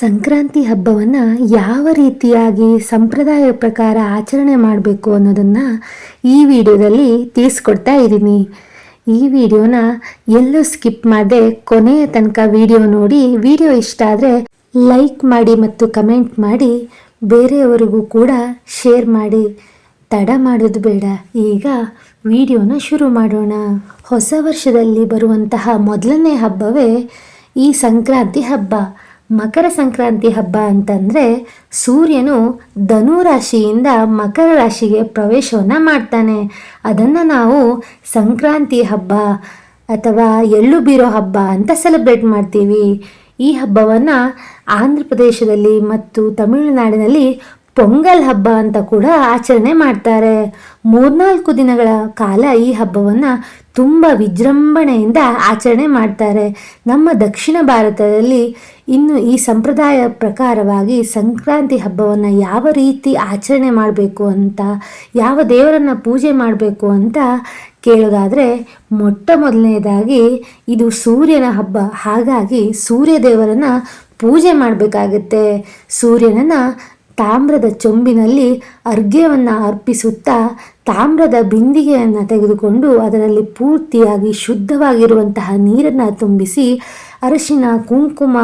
ಸಂಕ್ರಾಂತಿ ಹಬ್ಬವನ್ನು ಯಾವ ರೀತಿಯಾಗಿ ಸಂಪ್ರದಾಯ ಪ್ರಕಾರ ಆಚರಣೆ ಮಾಡಬೇಕು ಅನ್ನೋದನ್ನು ಈ ವಿಡಿಯೋದಲ್ಲಿ ತಿಳಿಸ್ಕೊಡ್ತಾ ಇದ್ದೀನಿ. ಈ ವಿಡಿಯೋನ ಎಲ್ಲೂ ಸ್ಕಿಪ್ ಮಾಡದೆ ಕೊನೆಯ ತನಕ ವಿಡಿಯೋ ನೋಡಿ, ವಿಡಿಯೋ ಇಷ್ಟ ಆದರೆ ಲೈಕ್ ಮಾಡಿ ಮತ್ತು ಕಮೆಂಟ್ ಮಾಡಿ, ಬೇರೆಯವರಿಗೂ ಕೂಡ ಶೇರ್ ಮಾಡಿ. ತಡ ಮಾಡೋದು ಬೇಡ. ಈಗ ವಿಡಿಯೋನ ಶುರು ಮಾಡೋಣ. ಹೊಸ ವರ್ಷದಲ್ಲಿ ಬರುವಂತಹ ಮೊದಲನೇ ಹಬ್ಬವೇ ಈ ಸಂಕ್ರಾಂತಿ ಹಬ್ಬ. ಮಕರ ಸಂಕ್ರಾಂತಿ ಹಬ್ಬ ಅಂತಂದರೆ ಸೂರ್ಯನು ಧನು ರಾಶಿಯಿಂದ ಮಕರ ರಾಶಿಗೆ ಪ್ರವೇಶವನ್ನು ಮಾಡ್ತಾನೆ. ಅದನ್ನು ನಾವು ಸಂಕ್ರಾಂತಿ ಹಬ್ಬ ಅಥವಾ ಎಳ್ಳು ಬೀರೋ ಹಬ್ಬ ಅಂತ ಸೆಲೆಬ್ರೇಟ್ ಮಾಡ್ತೀವಿ. ಈ ಹಬ್ಬವನ್ನು ಆಂಧ್ರ ಪ್ರದೇಶದಲ್ಲಿ ಮತ್ತು ತಮಿಳುನಾಡಿನಲ್ಲಿ ಪೊಂಗಲ್ ಹಬ್ಬ ಅಂತ ಕೂಡ ಆಚರಣೆ ಮಾಡ್ತಾರೆ. ಮೂರ್ನಾಲ್ಕು ದಿನಗಳ ಕಾಲ ಈ ಹಬ್ಬವನ್ನು ತುಂಬ ವಿಜೃಂಭಣೆಯಿಂದ ಆಚರಣೆ ಮಾಡ್ತಾರೆ. ನಮ್ಮ ದಕ್ಷಿಣ ಭಾರತದಲ್ಲಿ ಇನ್ನು ಈ ಸಂಪ್ರದಾಯ ಪ್ರಕಾರವಾಗಿ ಸಂಕ್ರಾಂತಿ ಹಬ್ಬವನ್ನು ಯಾವ ರೀತಿ ಆಚರಣೆ ಮಾಡಬೇಕು ಅಂತ, ಯಾವ ದೇವರನ್ನು ಪೂಜೆ ಮಾಡಬೇಕು ಅಂತ ಕೇಳೋದಾದರೆ, ಮೊಟ್ಟ ಮೊದಲನೇದಾಗಿ ಇದು ಸೂರ್ಯನ ಹಬ್ಬ. ಹಾಗಾಗಿ ಸೂರ್ಯ ದೇವರನ್ನು ಪೂಜೆ ಮಾಡಬೇಕಾಗತ್ತೆ. ಸೂರ್ಯನನ್ನು ತಾಮ್ರದ ಚೊಂಬಿನಲ್ಲಿ ಅರ್ಘ್ಯವನ್ನು ಅರ್ಪಿಸುತ್ತಾ ತಾಮ್ರದ ಬಿಂದಿಗೆಯನ್ನು ತೆಗೆದುಕೊಂಡು ಅದರಲ್ಲಿ ಪೂರ್ತಿಯಾಗಿ ಶುದ್ಧವಾಗಿರುವಂತಹ ನೀರನ್ನು ತುಂಬಿಸಿ ಅರಶಿನ, ಕುಂಕುಮ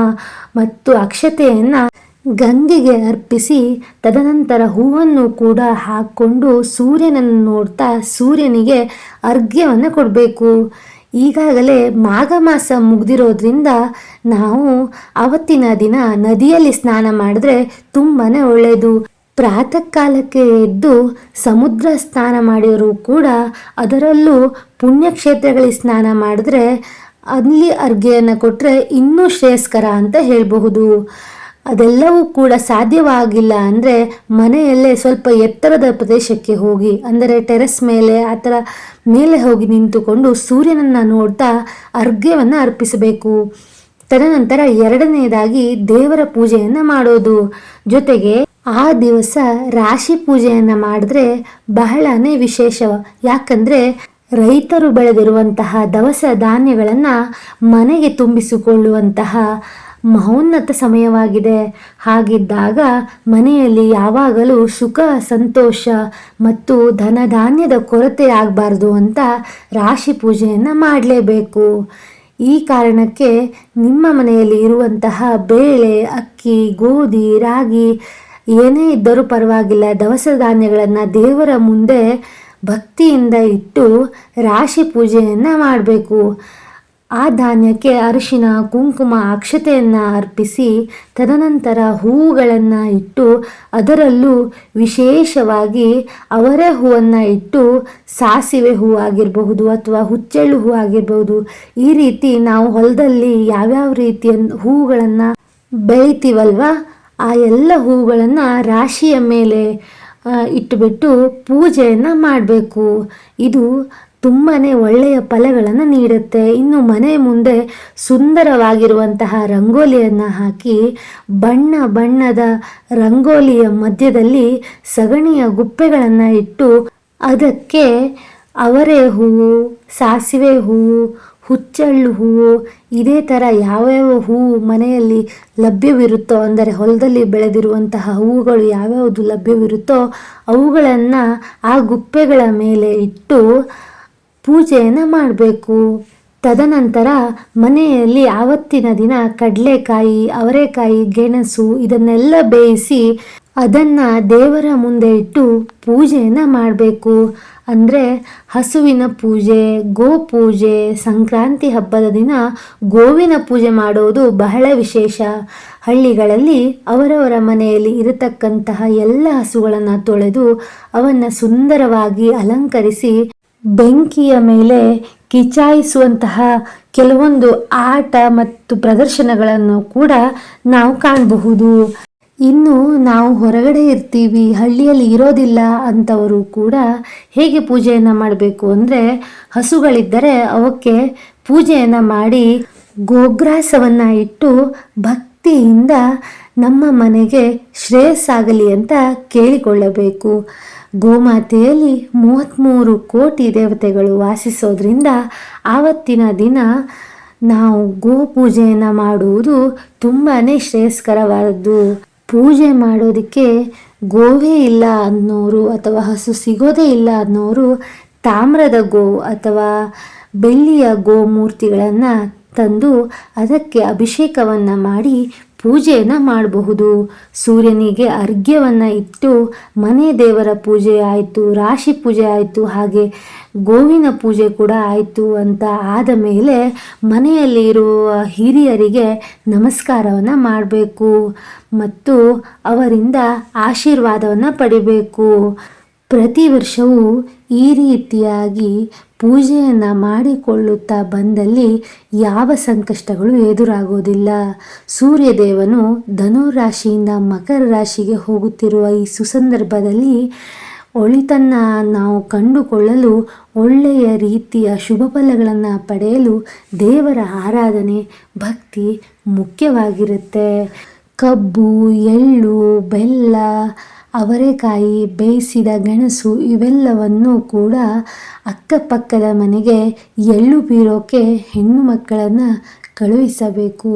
ಮತ್ತು ಅಕ್ಷತೆಯನ್ನು ಗಂಗೆಗೆ ಅರ್ಪಿಸಿ ತದನಂತರ ಹೂವನ್ನು ಕೂಡ ಹಾಕ್ಕೊಂಡು ಸೂರ್ಯನನ್ನು ನೋಡ್ತಾ ಸೂರ್ಯನಿಗೆ ಅರ್ಘ್ಯವನ್ನು ಕೊಡಬೇಕು. ಈಗಾಗಲೇ ಮಾಘ ಮಾಸ ಮುಗ್ದಿರೋದ್ರಿಂದ ನಾವು ಅವತ್ತಿನ ದಿನ ನದಿಯಲ್ಲಿ ಸ್ನಾನ ಮಾಡಿದ್ರೆ ತುಂಬಾ ಒಳ್ಳೆಯದು ಪ್ರಾತಃ ಕಾಲಕ್ಕೆ ಎದ್ದು ಸಮುದ್ರ ಸ್ನಾನ ಮಾಡಿದರೂ ಕೂಡ ಅದರಲ್ಲೂ ಪುಣ್ಯಕ್ಷೇತ್ರಗಳಿಗೆ ಸ್ನಾನ ಮಾಡಿದ್ರೆ ಅಲ್ಲಿ ಅರ್ಘ್ಯನ ಕೊಟ್ಟರೆ ಇನ್ನೂ ಶ್ರೇಯಸ್ಕರ ಅಂತ ಹೇಳಬಹುದು. ಅದೆಲ್ಲವೂ ಕೂಡ ಸಾಧ್ಯವಾಗಿಲ್ಲ ಅಂದರೆ ಮನೆಯಲ್ಲೇ ಸ್ವಲ್ಪ ಎತ್ತರದ ಪ್ರದೇಶಕ್ಕೆ ಹೋಗಿ, ಅಂದರೆ ಟೆರೆಸ್ ಮೇಲೆ, ಆ ಥರ ಮೇಲೆ ಹೋಗಿ ನಿಂತುಕೊಂಡು ಸೂರ್ಯನನ್ನು ನೋಡ್ತಾ ಅರ್ಘ್ಯವನ್ನು ಅರ್ಪಿಸಬೇಕು. ತದನಂತರ ಎರಡನೆಯದಾಗಿ ದೇವರ ಪೂಜೆಯನ್ನು ಮಾಡೋದು. ಜೊತೆಗೆ ಆ ದಿವಸ ರಾಶಿ ಪೂಜೆಯನ್ನು ಮಾಡಿದ್ರೆ ಬಹಳನೇ ವಿಶೇಷ. ಯಾಕಂದರೆ ರೈತರು ಬೆಳೆದಿರುವಂತಹ ದವಸ ಧಾನ್ಯಗಳನ್ನು ಮನೆಗೆ ತುಂಬಿಸಿಕೊಳ್ಳುವಂತಹ ಮಹೋನ್ನತ ಸಮಯವಾಗಿದೆ. ಹಾಗಿದ್ದಾಗ ಮನೆಯಲ್ಲಿ ಯಾವಾಗಲೂ ಸುಖ, ಸಂತೋಷ ಮತ್ತು ಧನಧಾನ್ಯದ ಕೊರತೆ ಆಗಬಾರ್ದು ಅಂತ ರಾಶಿ ಪೂಜೆಯನ್ನು ಮಾಡಲೇಬೇಕು. ಈ ಕಾರಣಕ್ಕೆ ನಿಮ್ಮ ಮನೆಯಲ್ಲಿ ಇರುವಂತಹ ಬೇಳೆ, ಅಕ್ಕಿ, ಗೋಧಿ, ರಾಗಿ ಏನೇ ಇದ್ದರೂ ಪರವಾಗಿಲ್ಲ. ದವಸ ಧಾನ್ಯಗಳನ್ನು ದೇವರ ಮುಂದೆ ಭಕ್ತಿಯಿಂದ ಇಟ್ಟು ರಾಶಿ ಪೂಜೆಯನ್ನು ಮಾಡಬೇಕು. ಆ ಧಾನ್ಯಕ್ಕೆ ಅರಿಶಿನ, ಕುಂಕುಮ, ಅಕ್ಷತೆಯನ್ನು ಅರ್ಪಿಸಿ ತದನಂತರ ಹೂವುಗಳನ್ನು ಇಟ್ಟು ಅದರಲ್ಲೂ ವಿಶೇಷವಾಗಿ ಅವರೇ ಹೂವನ್ನು ಇಟ್ಟು ಸಾಸಿವೆ ಹೂವು ಆಗಿರಬಹುದು ಅಥವಾ ಹುಚ್ಚೆಳ್ಳು ಹೂ ಆಗಿರಬಹುದು, ಈ ರೀತಿ ನಾವು ಹೊಲದಲ್ಲಿ ಯಾವ್ಯಾವ ರೀತಿಯ ಹೂವುಗಳನ್ನು ಬೆಳಿತೀವಲ್ವ, ಆ ಎಲ್ಲ ಹೂವುಗಳನ್ನು ರಾಶಿಯ ಮೇಲೆ ಇಟ್ಟುಬಿಟ್ಟು ಪೂಜೆಯನ್ನು ಮಾಡಬೇಕು. ಇದು ತುಂಬಾ ಒಳ್ಳೆಯ ಫಲಗಳನ್ನು ನೀಡುತ್ತೆ. ಇನ್ನು ಮನೆ ಮುಂದೆ ಸುಂದರವಾಗಿರುವಂತಹ ರಂಗೋಲಿಯನ್ನು ಹಾಕಿ ಬಣ್ಣ ಬಣ್ಣದ ರಂಗೋಲಿಯ ಮಧ್ಯದಲ್ಲಿ ಸಗಣಿಯ ಗುಪ್ಪೆಗಳನ್ನು ಇಟ್ಟು ಅದಕ್ಕೆ ಅವರೆ ಹೂವು, ಸಾಸಿವೆ ಹೂವು, ಹುಚ್ಚಳ್ಳು ಹೂವು, ಇದೇ ಥರ ಯಾವ್ಯಾವ ಹೂವು ಮನೆಯಲ್ಲಿ ಲಭ್ಯವಿರುತ್ತೋ, ಅಂದರೆ ಹೊಲದಲ್ಲಿ ಬೆಳೆದಿರುವಂತಹ ಹೂವುಗಳು ಯಾವ್ಯಾವುದು ಲಭ್ಯವಿರುತ್ತೋ ಅವುಗಳನ್ನು ಆ ಗುಪ್ಪೆಗಳ ಮೇಲೆ ಇಟ್ಟು ಪೂಜೆಯನ್ನು ಮಾಡಬೇಕು. ತದನಂತರ ಮನೆಯಲ್ಲಿ ಆವತ್ತಿನ ದಿನ ಕಡಲೆಕಾಯಿ, ಅವರೆಕಾಯಿ, ಗೆಣಸು ಇದನ್ನೆಲ್ಲ ಬೇಯಿಸಿ ಅದನ್ನು ದೇವರ ಮುಂದೆ ಇಟ್ಟು ಪೂಜೆಯನ್ನು ಮಾಡಬೇಕು. ಅಂದರೆ ಹಸುವಿನ ಪೂಜೆ, ಗೋ ಪೂಜೆ, ಸಂಕ್ರಾಂತಿ ಹಬ್ಬದ ದಿನ ಗೋವಿನ ಪೂಜೆ ಮಾಡೋದು ಬಹಳ ವಿಶೇಷ. ಹಳ್ಳಿಗಳಲ್ಲಿ ಅವರವರ ಮನೆಯಲ್ಲಿ ಇರತಕ್ಕಂತಹ ಎಲ್ಲ ಹಸುಗಳನ್ನು ತೊಳೆದು ಅವನ್ನು ಸುಂದರವಾಗಿ ಅಲಂಕರಿಸಿ ಬೆಂಕಿಯ ಮೇಲೆ ಕಿಚಾಯಿಸುವಂತಹ ಕೆಲವೊಂದು ಆಟ ಮತ್ತು ಪ್ರದರ್ಶನಗಳನ್ನು ಕೂಡ ನಾವು ಕಾಣಬಹುದು. ಇನ್ನು ನಾವು ಹೊರಗಡೆ ಇರ್ತೀವಿ, ಹಳ್ಳಿಯಲ್ಲಿ ಇರೋದಿಲ್ಲ ಅಂತವರು ಕೂಡ ಹೇಗೆ ಪೂಜೆಯನ್ನು ಮಾಡಬೇಕು ಅಂದರೆ ಹಸುಗಳಿದ್ದರೆ ಅವಕ್ಕೆ ಪೂಜೆಯನ್ನು ಮಾಡಿ ಗೋಗ್ರಾಸವನ್ನು ಇಟ್ಟು ಭಕ್ತಿಯಿಂದ ನಮ್ಮ ಮನೆಗೆ ಶ್ರೇಯಸ್ಸಾಗಲಿ ಅಂತ ಕೇಳಿಕೊಳ್ಳಬೇಕು. ಗೋಮಾತೆಯಲ್ಲಿ ಮೂವತ್ತ್ಮೂರು ಕೋಟಿ ದೇವತೆಗಳು ವಾಸಿಸೋದ್ರಿಂದ ಆವತ್ತಿನ ದಿನ ನಾವು ಗೋ ಪೂಜೆಯನ್ನು ಮಾಡುವುದು ತುಂಬಾ ಶ್ರೇಯಸ್ಕರವಾದದ್ದು. ಪೂಜೆ ಮಾಡೋದಕ್ಕೆ ಗೋವೇ ಇಲ್ಲ ಅನ್ನೋರು ಅಥವಾ ಹಸು ಸಿಗೋದೇ ಇಲ್ಲ ಅನ್ನೋರು ತಾಮ್ರದ ಗೋ ಅಥವಾ ಬೆಳ್ಳಿಯ ಗೋ ಮೂರ್ತಿಗಳನ್ನು ತಂದು ಅದಕ್ಕೆ ಅಭಿಷೇಕವನ್ನು ಮಾಡಿ ಪೂಜೆಯನ್ನು ಮಾಡಬಹುದು. ಸೂರ್ಯನಿಗೆ ಅರ್ಘ್ಯವನ್ನು ಇಟ್ಟು ಮನೆ ದೇವರ ಪೂಜೆ ಆಯಿತು, ರಾಶಿ ಪೂಜೆ ಆಯಿತು, ಹಾಗೆ ಗೋವಿನ ಪೂಜೆ ಕೂಡ ಆಯಿತು ಅಂತ ಆದ ಮೇಲೆ ಮನೆಯಲ್ಲಿ ಇರುವ ಹಿರಿಯರಿಗೆ ನಮಸ್ಕಾರವನ್ನು ಮಾಡಬೇಕು ಮತ್ತು ಅವರಿಂದ ಆಶೀರ್ವಾದವನ್ನು ಪಡಿಬೇಕು. ಪ್ರತಿ ವರ್ಷವೂ ಈ ರೀತಿಯಾಗಿ ಪೂಜೆಯನ್ನು ಮಾಡಿಕೊಳ್ಳುತ್ತಾ ಬಂದಲ್ಲಿ ಯಾವ ಸಂಕಷ್ಟಗಳು ಎದುರಾಗೋದಿಲ್ಲ. ಸೂರ್ಯದೇವನು ಧನುರಾಶಿಯಿಂದ ಮಕರ ರಾಶಿಗೆ ಹೋಗುತ್ತಿರುವ ಈ ಸುಸಂದರ್ಭದಲ್ಲಿ ಒಳಿತನ್ನ ನಾವು ಕಂಡುಕೊಳ್ಳಲು ಒಳ್ಳೆಯ ರೀತಿಯ ಶುಭ ಫಲಗಳನ್ನು ಪಡೆಯಲು ದೇವರ ಆರಾಧನೆ ಭಕ್ತಿ ಮುಖ್ಯವಾಗಿರುತ್ತೆ. ಕಬ್ಬು, ಎಳ್ಳು, ಬೆಲ್ಲ ಅವರೆಕಾಯಿ, ಬೇಯಿಸಿದ ಗೆಣಸು ಇವೆಲ್ಲವನ್ನು ಕೂಡ ಅಕ್ಕಪಕ್ಕದ ಮನೆಗೆ ಎಳ್ಳು ಬೀರೋಕೆ ಹೆಣ್ಣು ಮಕ್ಕಳನ್ನು ಕಳುಹಿಸಬೇಕು.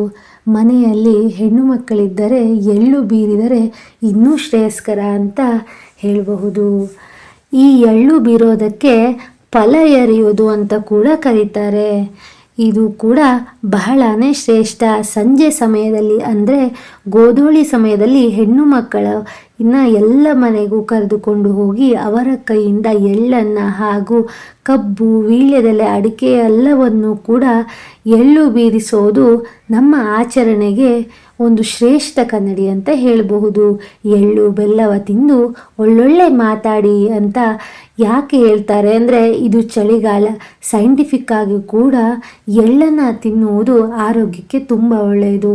ಮನೆಯಲ್ಲಿ ಹೆಣ್ಣು ಮಕ್ಕಳಿದ್ದರೆ ಎಳ್ಳು ಬೀರಿದರೆ ಇನ್ನೂ ಶ್ರೇಯಸ್ಕರ ಅಂತ ಹೇಳಬಹುದು. ಈ ಎಳ್ಳು ಬೀರೋದಕ್ಕೆ ಫಲ ಎರೆಯುವುದು ಅಂತ ಕೂಡ ಕರೀತಾರೆ. ಇದು ಕೂಡ ಬಹಳನೇ ಶ್ರೇಷ್ಠ. ಸಂಜೆ ಸಮಯದಲ್ಲಿ ಅಂದರೆ ಗೋಧೂಳಿ ಸಮಯದಲ್ಲಿ ಹೆಣ್ಣು ಮಕ್ಕಳ ಇನ್ನು ಎಲ್ಲ ಮನೆಗೂ ಕರೆದುಕೊಂಡು ಹೋಗಿ ಅವರ ಕೈಯಿಂದ ಎಳ್ಳನ್ನು ಹಾಗೂ ಕಬ್ಬು, ವೀಳ್ಯದೆಲೆ, ಅಡಿಕೆ ಎಲ್ಲವನ್ನು ಕೂಡ ಎಳ್ಳು ಬೀರಿಸೋದು ನಮ್ಮ ಆಚರಣೆಗೆ ಒಂದು ಶ್ರೇಷ್ಠ ಕನ್ನಡಿ ಅಂತ ಹೇಳಬಹುದು. ಎಳ್ಳು, ಬೆಲ್ಲವ ತಿಂದು ಒಳ್ಳೊಳ್ಳೆ ಮಾತಾಡಿ ಅಂತ ಯಾಕೆ ಹೇಳ್ತಾರೆ ಅಂದರೆ ಇದು ಚಳಿಗಾಲ. ಸೈಂಟಿಫಿಕ್ ಆಗಿ ಕೂಡ ಎಳ್ಳನ್ನು ತಿನ್ನುವುದು ಆರೋಗ್ಯಕ್ಕೆ ತುಂಬ ಒಳ್ಳೆಯದು.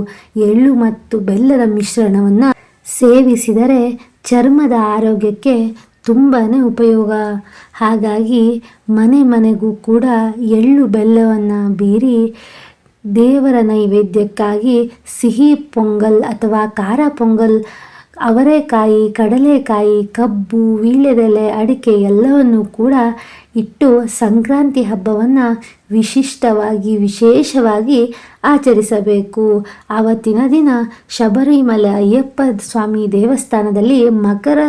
ಎಳ್ಳು ಮತ್ತು ಬೆಲ್ಲದ ಮಿಶ್ರಣವನ್ನು ಸೇವಿಸಿದರೆ ಚರ್ಮದ ಆರೋಗ್ಯಕ್ಕೆ ತುಂಬಾ ಉಪಯೋಗ. ಹಾಗಾಗಿ ಮನೆ ಮನೆಗೂ ಕೂಡ ಎಳ್ಳು ಬೆಲ್ಲವನ್ನು ಬೀರಿ ದೇವರ ನೈವೇದ್ಯಕ್ಕಾಗಿ ಸಿಹಿ ಪೊಂಗಲ್ ಅಥವಾ ಖಾರ ಪೊಂಗಲ್ ಅವರೆಕಾಯಿ, ಕಡಲೆಕಾಯಿ, ಕಬ್ಬು, ವೀಳ್ಯದೆಲೆ, ಅಡಿಕೆ ಎಲ್ಲವನ್ನು ಕೂಡ ಇಟ್ಟು ಸಂಕ್ರಾಂತಿ ಹಬ್ಬವನ್ನು ವಿಶಿಷ್ಟವಾಗಿ, ವಿಶೇಷವಾಗಿ ಆಚರಿಸಬೇಕು. ಆವತ್ತಿನ ದಿನ ಶಬರಿಮಲೆ ಅಯ್ಯಪ್ಪ ಸ್ವಾಮಿ ದೇವಸ್ಥಾನದಲ್ಲಿ ಮಕರ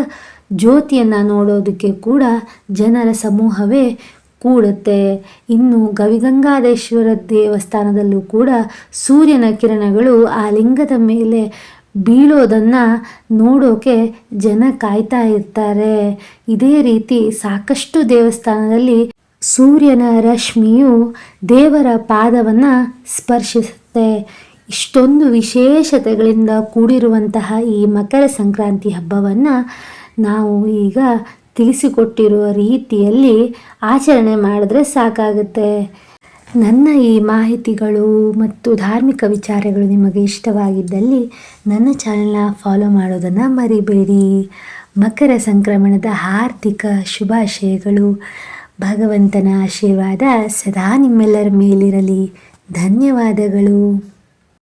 ಜ್ಯೋತಿಯನ್ನು ನೋಡೋದಕ್ಕೆ ಕೂಡ ಜನರ ಸಮೂಹವೇ ಕೂಡುತ್ತೆ. ಇನ್ನು ಗವಿಗಂಗಾಧೇಶ್ವರ ದೇವಸ್ಥಾನದಲ್ಲೂ ಕೂಡ ಸೂರ್ಯನ ಕಿರಣಗಳು ಆ ಲಿಂಗದ ಮೇಲೆ ಬೀಳೋದನ್ನು ನೋಡೋಕೆ ಜನ ಕಾಯ್ತಾ ಇರ್ತಾರೆ. ಇದೇ ರೀತಿ ಸಾಕಷ್ಟು ದೇವಸ್ಥಾನದಲ್ಲಿ ಸೂರ್ಯನ ರಶ್ಮಿಯು ದೇವರ ಪಾದವನ್ನು ಸ್ಪರ್ಶಿಸುತ್ತೆ. ಇಷ್ಟೊಂದು ವಿಶೇಷತೆಗಳಿಂದ ಕೂಡಿರುವಂತಹ ಈ ಮಕರ ಸಂಕ್ರಾಂತಿ ಹಬ್ಬವನ್ನು ನಾವು ಈಗ ತಿಳಿಸಿಕೊಟ್ಟಿರುವ ರೀತಿಯಲ್ಲಿ ಆಚರಣೆ ಮಾಡಿದ್ರೆ ಸಾಕಾಗುತ್ತೆ. ನನ್ನ ಈ ಮಾಹಿತಿಗಳು ಮತ್ತು ಧಾರ್ಮಿಕ ವಿಚಾರಗಳು ನಿಮಗೆ ಇಷ್ಟವಾಗಿದ್ದಲ್ಲಿ ನನ್ನ ಚಾನೆಲ್ನ ಫಾಲೋ ಮಾಡೋದನ್ನು ಮರಿಬೇಡಿ. ಮಕರ ಸಂಕ್ರಮಣದ ಆರ್ಥಿಕ ಶುಭಾಶಯಗಳು. ಭಗವಂತನ ಆಶೀರ್ವಾದ ಸದಾ ನಿಮ್ಮೆಲ್ಲರ ಮೇಲಿರಲಿ. ಧನ್ಯವಾದಗಳು.